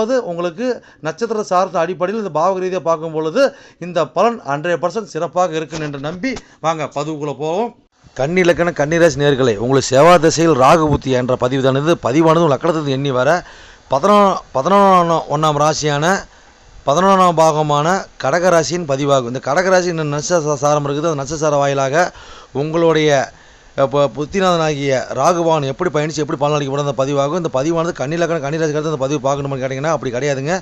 ரெண்டாவது உங்களுக்கு நட்சத்திர சார்ந்த அடிப்படையில் இந்த பாவக ரீதியாக பார்க்கும் பொழுது இந்த பலன் ஹண்ட்ரட் பர்சன்ட் சிறப்பாக இருக்கும் என்று நம்பி வாங்க பதிவுக்குள்ளே போவோம். கன்னி இலக்கண கன்னிராசி நேர்களை உங்களுக்கு செவ்வாய் திசையில் ராகு புத்தி என்ற பதிவுதானது. பதிவானது லக்கணத்துக்கு எண்ணி வர. பதினோ பதினொன்றாம் ஒன்றாம் ராசியான பதினொன்றாம் பாகமான கடகராசியின் பதிவாகும். இந்த கடகராசி இன்னும் நட்சத்திர சாரம் இருக்குது? அந்த நட்சத்திர வாயிலாக உங்களுடைய இப்போ புத்திநாதனாகிய ராகுவான் எப்படி பயணித்து எப்படி பலனளிக்கப்படும் அந்த பதிவாகும். இந்த பதிவானது கன்னிலக்கணம் கன்னிராசிக்கு அந்த பதிவு பார்க்கணும்னு கேட்டிங்கன்னா அப்படி கிடையாதுங்க.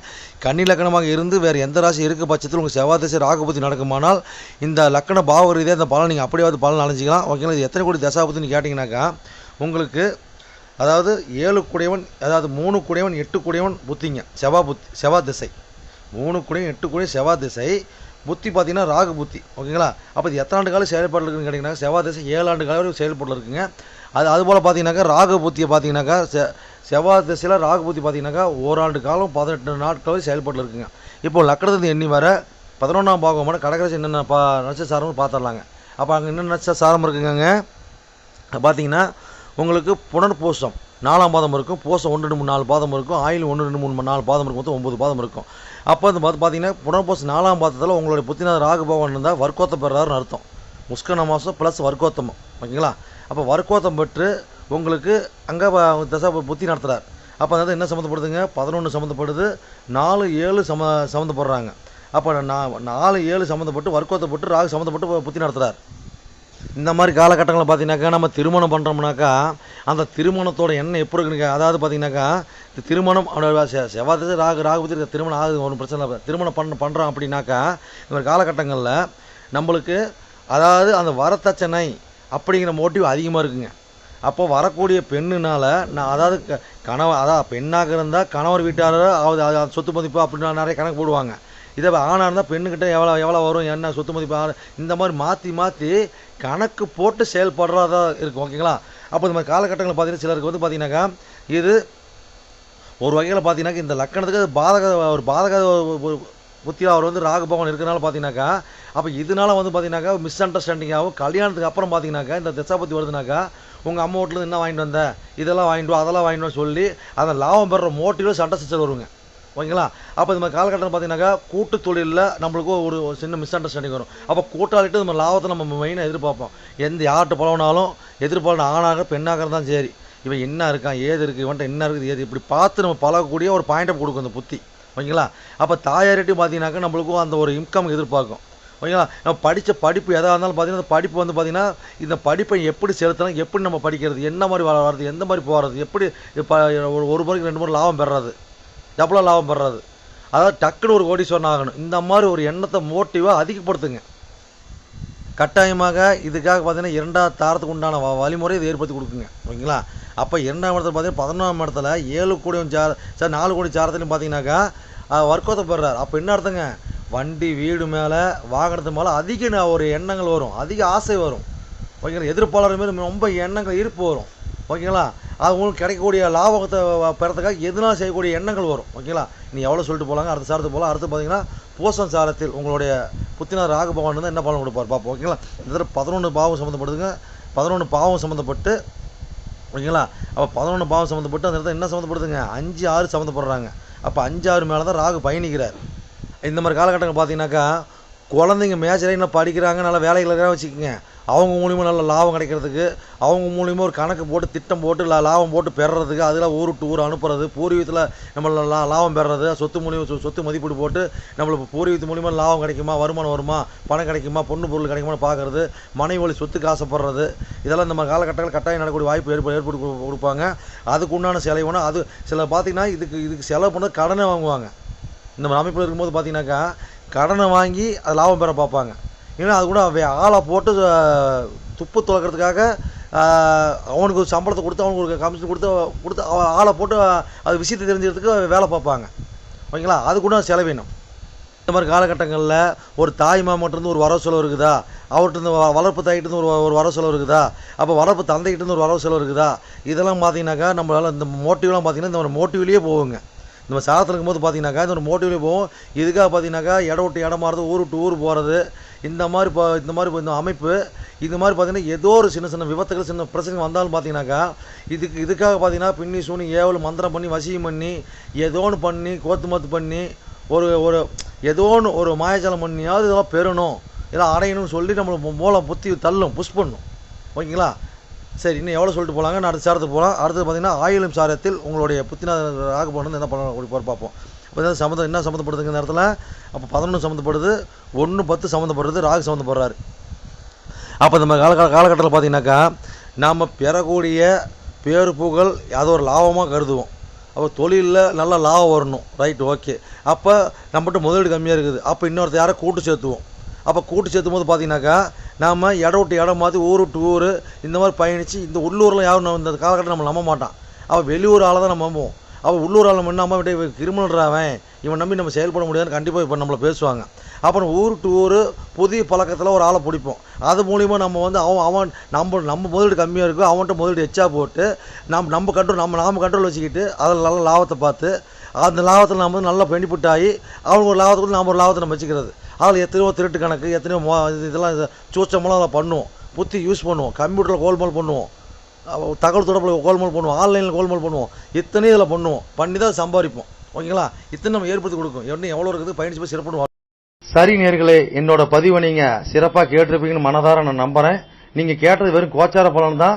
கன்னிலக்கணமாக இருந்து வேறு எந்த ராசி இருக்க பட்சத்தில் உங்கள் செவ்வாய் திசை ராகு புத்தி நடக்குமானால் இந்த லக்கண பாவ ரீதியாக அந்த பலன் நீங்கள் அப்படியாவது பலன் அலைஞ்சிக்கலாம் ஓகேங்களா? இது எத்தனை கோடி தசாபுத்தின்னு கேட்டிங்கனாக்கா உங்களுக்கு அதாவது ஏழு குடையவன் அதாவது மூணு குடையவன் எட்டு குடையவன் புத்திங்க செவ்வா புத்தி செவ்வா திசை. மூணு குடையும் எட்டு குடையும் செவ்வா திசை. புத்தி பார்த்தீங்கன்னா ராகு புத்தி ஓகேங்களா? அப்போ இது எத்தனை ஆண்டு காலம் செயல்பாடு இருக்குன்னு கேட்டிங்கன்னா செவ்வாய் திசை ஏழு ஆண்டு காலம் வரைக்கும் செயல்பாட்டில் இருக்குங்க. அது அதுபோல் பார்த்தீங்கன்னாக்கா ராகு புத்தியை பார்த்தீங்கன்னாக்கா செ செவ்வாய் திசையில் ராகு புத்தி பார்த்தீங்கன்னாக்கா ஓராண்டு காலம் பதினெட்டு நாட்கள் வரை செயல்பாட்டில் இருக்குங்க. இப்போ லக்கணத்துலேருந்து எண்ணி வர பதினொன்றாம் பாகமான கடகராசி என்னென்ன பா நட்சசாரம்னு பார்த்துடலாங்க அப்போ அங்கே என்னென்ன நட்சசாரம் இருக்குங்க பார்த்தீங்கன்னா உங்களுக்கு புனர்பூசம் நாலாம் பாதம் இருக்கும் பூசம் ஒன்று ரெண்டு மூணு நாலு பாதம் இருக்கும் ஆயில் ஒன்று ரெண்டு மூணு நாலு பாதம் இருக்கும் மொத்தம் ஒம்பது பாதம் இருக்கும். அப்போ வந்து பார்த்து பார்த்தீங்கன்னா புனர்பூசம் நாலாம் பாதத்தில் உங்களுடைய புத்திநாத ராகு பகவான் இருந்தால் வர்க்கோத்த பெறாருன்னு அர்த்தம். முஸ்கன மாதம் ப்ளஸ் வர்க்கோத்தமம். ஓகேங்களா? அப்போ வர்க்கோத்தம் பெற்று உங்களுக்கு அங்கே தசா புத்தி நடத்துகிறார் அப்போ அதாவது என்ன சம்மந்தப்படுதுங்க? பதினொன்று சம்மந்தப்படுது நாலு ஏழு சம சம்மந்தப்படுறாங்க. அப்போ நான் நாலு ஏழு சம்மந்தப்பட்டு வர்க்கோத்தப்பட்டு ராகு சம்மந்தப்பட்டு புத்தி நடத்துகிறார் இந்த மாதிரி காலகட்டங்களில் பார்த்தீங்கன்னாக்கா நம்ம திருமணம் பண்ணுறோம்னாக்கா அந்த திருமணத்தோட எண்ணம் எப்படி இருக்குங்க அதாவது பார்த்தீங்கன்னாக்கா இந்த திருமணம் அவனோட செவ்வாய் திசை ராகு ராகுபதி திருமணம் ஆகுது ஒன்றும் பிரச்சனை இல்லை. திருமணம் பண்ண பண்ணுறோம் அப்படின்னாக்கா இந்த மாதிரி காலகட்டங்களில் நம்மளுக்கு அதாவது அந்த வரத்தச்சனை அப்படிங்கிற மோட்டிவ் அதிகமாக இருக்குங்க. அப்போ வரக்கூடிய பெண்ணுனால நான் அதாவது க- கணவன் அதாவது பெண்ணாக இருந்தால் கணவர் வீட்டாரோ அதாவது அது சொத்து மதிப்பு அப்படின்னு நிறைய கணக்கு போடுவாங்க. இதே ஆணாக இருந்தால் பெண்ணுக்கிட்ட எவ்வளோ எவ்வளோ வரும் என்ன சொத்து மதிப்பு இந்த மாதிரி மாற்றி மாற்றி கணக்கு போட்டு செயல்படுறதா இருக்கும் ஓகேங்களா? அப்போ இந்த மாதிரி காலகட்டங்களில் பார்த்தீங்கன்னா சிலருக்கு வந்து பார்த்தீங்கன்னாக்கா இது ஒரு வகையில் பார்த்தீங்கன்னாக்கா இந்த லக்கணத்துக்கு அது பாதக ஒரு பாதக புத்தியில் அவர் வந்து ராகு பவன் இருக்கிறனால பார்த்தீங்கன்னாக்கா அப்போ இதனால வந்து பார்த்தீங்கன்னாக்கா மிஸ் அண்டர்ஸ்டாண்டிங் ஆகும். கல்யாணத்துக்கு அப்புறம் பார்த்தீங்கன்னாக்கா இந்த தசாபத்தி வருதுனாக்கா உங்கள் அம்மா வீட்டில் என்ன வாங்கிட்டு வந்த? இதெல்லாம் வாங்கிட்டு வா அதெல்லாம் வாங்கிட்டு சொல்லி அந்த லாபம் பெற மோட்டிவில் சண்டை சிச்சல் வருங்க. ஓகேங்களா? அப்போ இந்த மாதிரி காலகட்டம் பார்த்தீங்கன்னாக்கா கூட்டு தொழிலில் நம்மளுக்கு ஒரு சின்ன மிஸ் அண்டர்ஸ்டாண்டிங் வரும். அப்போ கூட்டாளிட்டு நம்ம லாபத்தை நம்ம மெயினாக எதிர்பார்ப்போம். எந்த யார்கிட்ட பழகினாலும் எதிர்பார்க்க ஆணாக பெண்ணாக இருந்தாலும் சரி. இவன் என்ன இருக்கான் ஏது இருக்குது இவன்ட்ட என்ன இருக்குது ஏது? இப்படி பார்த்து நம்ம பழகக்கூடிய ஒரு பாயிண்ட்டை கொடுக்கும் அந்த புத்தி. ஓகேங்களா? அப்போ தாயார்கிட்டையும் பார்த்தீங்கன்னாக்கா நம்மளுக்கும் அந்த ஒரு இன்கம் எதிர்பார்க்கும். ஓகேங்களா? நம்ம படித்த படிப்பு எதாக இருந்தாலும் பார்த்தீங்கன்னா அந்த படிப்பு வந்து பார்த்தீங்கன்னா இந்த படிப்பை எப்படி செலுத்தணும் எப்படி நம்ம படிக்கிறது என்ன மாதிரி வளர்றது எந்த மாதிரி போகிறது எப்படி ஒரு ஒரு முறைக்கு ரெண்டு முறை லாபம் பெறுறது. எவ்வளோ லாபம் படுறது அதாவது டக்குன்னு ஒரு கோடீஸ்வரன் ஆகணும். இந்த மாதிரி ஒரு எண்ணத்தை மோட்டிவாக அதிகப்படுத்துங்க. கட்டாயமாக இதுக்காக பார்த்தீங்கன்னா இரண்டாவது தாரத்துக்கு உண்டான வ- வழிமுறை இதை ஏற்படுத்தி கொடுக்குங்க. ஓகேங்களா? அப்போ இரண்டாம் இடத்துல பார்த்தீங்கன்னா பதினொன்றாம் இடத்துல ஏழு கோடி சார் சார் நாலு கோடி சாரத்துலையும் பார்த்தீங்கன்னாக்கா வர்க்கத்தை பெறார் அப்போ என்ன அர்த்தங்க? வண்டி வீடு மேலே வாகனத்து மேலே அதிக ஒரு எண்ணங்கள் வரும். அதிக ஆசை வரும். ஓகேங்களா? எதிர்ப்பாளர் மாரி ரொம்ப எண்ணங்கள் ஈர்ப்பு வரும். ஓகேங்களா? அவங்களுக்கு கிடைக்கக்கூடிய லாபத்தை பெறத்துக்காக எதுனாலும் செய்யக்கூடிய எண்ணங்கள் வரும். ஓகேங்களா? நீ எவ்வளோ சொல்லிட்டு போகலாங்க அடுத்த சாரத்துக்கு போகலாம். அடுத்து பார்த்தீங்கன்னா பூசம் சாரத்தில் உங்களுடைய புத்தினார் ராகு பகவான் வந்து என்ன பலன் கொடுப்பார் பார்ப்போம் ஓகேங்களா? இந்த தடவை பதினொன்று பாவம் சம்மந்தப்படுதுங்க பதினொன்று பாவம் சம்மந்தப்பட்டு ஓகேங்களா? அப்போ பதினொன்று பாவம் சம்மந்தப்பட்டு அந்த இடத்துல என்ன சம்மந்தப்படுதுங்க அஞ்சு ஆறு சம்மந்தப்படுறாங்க அப்போ அஞ்சு ஆறு மேலே தான் ராகு பயணிக்கிறார். இந்த மாதிரி காலகட்டங்கள் பார்த்தீங்கன்னாக்கா குழந்தைங்க மேஜரை இன்னும் படிக்கிறாங்க நல்ல வேலைகள் இருக்கிறாங்க வச்சுக்கோங்க. அவங்க மூலியமாக நல்ல லாபம் கிடைக்கிறதுக்கு அவங்க மூலியமாக ஒரு கணக்கு போட்டு திட்டம் போட்டு லா- லாபம் போட்டு பெறுறதுக்கு அதில் ஊர் விட்டு ஊர் அனுப்புறது பூர்வீகத்தில் நம்ம லா லாபம் பெறுறது சொத்து மூலியம் சொ- சொத்து மதிப்பீடு போட்டு நம்மளுக்கு பூர்வீகத்து மூலியமாக லாபம் கிடைக்குமா வருமானம் வருமா பணம் கிடைக்குமா பொண்ணு பொருள் கிடைக்குமான்னு பார்க்குறது மனைவி வழி சொத்துக்கு ஆசைப்படுறது இதெல்லாம் நம்ம மாதிரி காலகட்டங்கள் கட்டாயம் நடக்கக்கூடிய வாய்ப்பு ஏற்படு ஏற்படுத்தி கொடுப்பாங்க. அதுக்கு உண்டான செலவு வேணும். அது சில பார்த்தீங்கன்னா இதுக்கு இதுக்கு செலவு பண்ண கடனை வாங்குவாங்க. இந்த அமைப்பில் இருக்கும்போது பார்த்திங்கனாக்கா கடனை வாங்கி அது லாபம் பெற பார்ப்பாங்க. ஏன்னா அது கூட ஆளை போட்டு துப்பு துளக்கிறதுக்காக அவனுக்கு ஒரு சம்பளத்தை கொடுத்து அவனுக்கு ஒரு கமிஷன் கொடுத்து கொடுத்து அவன் ஆளை போட்டு அது விஷயத்தை தெரிஞ்சுக்கிறதுக்கு வேலை பார்ப்பாங்க. ஓகேங்களா? அது கூட செலவினம். இந்த மாதிரி காலகட்டங்களில் ஒரு தாய் மாமட்டிருந்து ஒரு வரவு செலவு இருக்குதா? அவர்கிட்ட இருந்து வ- வளர்ப்பு தாய்கிட்ட ஒரு ஒரு வரவு செலவு இருக்குதா? அப்போ வளர்ப்பு தந்தைகிட்ட இருந்து ஒரு வரவு செலவு இருக்குதா? இதெல்லாம் பார்த்தீங்கன்னாக்கா நம்மளால் இந்த மோட்டிவ்லாம் பார்த்தீங்கன்னா இந்த ஒரு மோட்டிவ்லேயே போகுங்க. நம்ம சாதத்தில் இருக்கும்போது பார்த்தீங்கன்னாக்கா இந்த ஒரு மோட்டிவ்லேயே போகும். இதுக்காக பார்த்தீங்கன்னாக்கா இடம் விட்டு இடம் மாறுறது ஊர் விட்டு ஊர் போகிறது இந்த மாதிரி இப்போ இந்த மாதிரி இப்போ இந்த அமைப்பு இது மாதிரி பார்த்திங்கன்னா ஏதோ ஒரு சின்ன சின்ன விபத்துகள் சின்ன பிரச்சனை வந்தாலும் பார்த்தீங்கன்னாக்கா இதுக்கு இதுக்காக பார்த்தீங்கன்னா பின்னி சூனி ஏவல் மந்திரம் பண்ணி வசியம் பண்ணி ஏதோ ஒன்று பண்ணி கோத்து மத்து பண்ணி ஒரு ஒரு ஏதோ ஒன்று ஒரு மாயாஜாலம் பண்ணியாவது இதெல்லாம் பெறணும். இதெல்லாம் அடையணும்னு சொல்லி நம்மளை மூலம் புத்தி தள்ளும் புஷ் பண்ணும். ஓகேங்களா? சரி இன்னும் எவ்வளோ சொல்லிட்டு போகலாங்க நான் அடுத்த சாரத்துக்கு போகலாம் அடுத்தது பார்த்தீங்கன்னா ஆயிலும் சாரத்தில் உங்களுடைய புத்திநாத ராக போனது என்ன பண்ண அப்படி பார்ப்போம் இப்போ தான் சம்மந்தம் என்ன சம்மந்தப்படுதுங்க இந்த இடத்துல அப்போ பதினொன்று சம்மந்தப்படுது ஒன்று பத்து சம்மந்தப்படுறது ராகு சம்மந்தப்படுறாரு. அப்போ நம்ம கால காலகட்டத்தில் பார்த்தீங்கன்னாக்கா நாம் பெறக்கூடிய பேரு புகழ் அதை ஒரு லாபமாக கருதுவோம். அப்போ தொழிலில் நல்ல லாபம் வரணும். ரைட் ஓகே அப்போ நம்மகிட்ட முதலீடு கம்மியாக இருக்குது. அப்போ இன்னொருத்த யாரை கூட்டு சேர்த்துவோம். அப்போ கூட்டு சேர்த்தும் போது பார்த்தீங்கன்னாக்கா நாம் இடம் விட்டு இடம் மாற்றி ஊர் விட்டு ஊர் இந்த மாதிரி பயணித்து இந்த உள்ளூரில் யாரும் இந்த காலகட்டம் நம்ம நம்ப மாட்டான். அப்போ வெளியூர் ஆளை தான் நம்ம நம்புவோம். அவள் உள்ளூர் ஆளை நம்ம விட்டு இவன் கிரிமினல்றாவன் இவன் நம்பி நம்ம செயல்பட முடியாதுன்னு கண்டிப்பாக இப்போ நம்மளை பேசுவாங்க. அப்புறம் ஊர் டு ஊர் புதிய பழக்கத்தில் ஒரு ஆளை பிடிப்போம். அது மூலிமா நம்ம வந்து அவன் அவன் நம்ம நம்ம முதலீடு கம்மியாக இருக்கும் அவன்கிட்ட முதலீடு எச்சா போட்டு நம் நம்ம கண்ட்ரோல் நம்ம நாம கண்ட்ரோல் வச்சுக்கிட்டு அதில் நல்ல லாபத்தை பார்த்து அந்த லாபத்தில் நம்ம வந்து நல்லா பெனிஃபிட் ஆகி அவங்க ஒரு லாபத்துக்குள்ள நம்ம ஒரு லாபத்தை நம்ம வச்சுக்கிறது. அதில் எத்தனையோ திருட்டு கணக்கு எத்தனையோ மோ இது- இதெல்லாம் சூச்சமெல்லாம் அதை பண்ணுவோம். புத்தி யூஸ் பண்ணுவோம். கம்ப்யூட்டரில் கோல்மால் பண்ணுவோம். தகவல் தொடர்பில் கோல்மால் பண்ணுவோம். ஆன்லைனில் கோல்மால் பண்ணுவோம். இத்தனையும் இதில் பண்ணுவோம். பண்ணி தான் சம்பாதிப்போம். ஓகேங்களா? இத்தனை நம்ம ஏற்படுத்தி கொடுக்கும். என்ன எவ்வளோ இருக்குது? பயணிச்சு போய் சிறப்பு சரி நேர்களே என்னோட பதிவை நீங்கள் சிறப்பாக கேட்டிருப்பீங்கன்னு மனதார நான் நம்புகிறேன் நீங்கள் கேட்டது வெறும் கோச்சார பலன் தான்.